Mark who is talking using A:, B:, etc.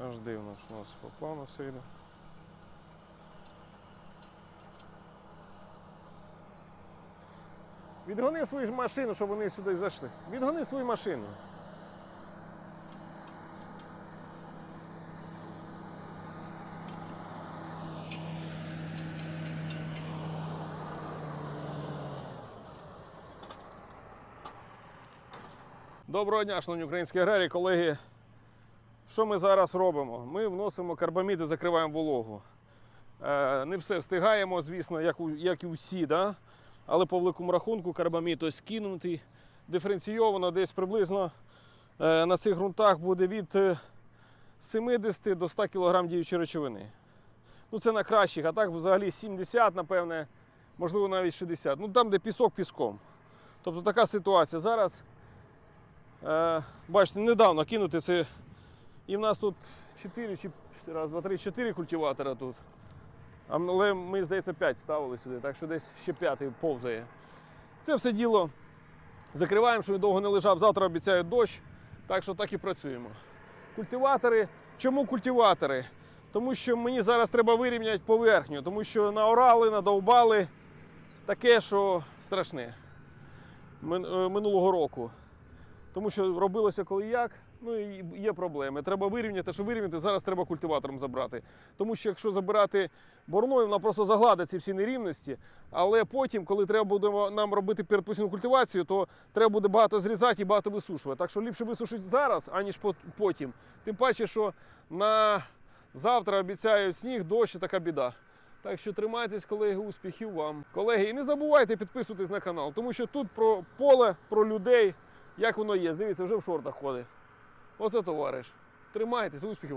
A: Аж дивно, що у нас по плану все йде. Відгони свою машину, щоб вони сюди зайшли. Відгони свою машину. Доброго дня, шановні українські аграрії, колеги. Що ми зараз робимо? Ми вносимо карбамід і закриваємо вологу. Е, не все встигаємо, звісно, як, у, як і усі, да? але по великому рахунку карбамід ось кинутий, диференційовано десь приблизно е, на цих ґрунтах буде від е, 70 до 100 кг діючої речовини. Ну, це на кращих, а так взагалі 70, напевне, можливо, навіть 60. Ну там, де пісок піском. Тобто така ситуація. Зараз, е, бачите, недавно кинути це. І в нас тут 4 чи раз, два, три, 4 культиватора тут. Але ми, здається, 5 ставили сюди, так що десь ще п'ятий повзає. Це все діло закриваємо, щоб він довго не лежав. Завтра обіцяють дощ, так що так і працюємо. Культиватори. Чому культиватори? Тому що мені зараз треба вирівняти поверхню, тому що наорали, надовбали таке, що страшне е, минулого року. Тому що робилося коли як, ну і є проблеми. Треба вирівняти, що вирівняти, зараз треба культиватором забрати. Тому що якщо забирати борною, вона просто загладить ці всі нерівності. Але потім, коли треба буде нам робити передпосівну культивацію, то треба буде багато зрізати і багато висушувати. Так що ліпше висушити зараз, аніж потім. Тим паче, що на завтра обіцяють сніг, дощ і така біда. Так що тримайтесь, колеги, успіхів вам. Колеги, і не забувайте підписуватись на канал, тому що тут про поле, про людей, як воно є. Дивіться, вже в шортах ходить. Оце товариш. Тримайтесь, успіхів.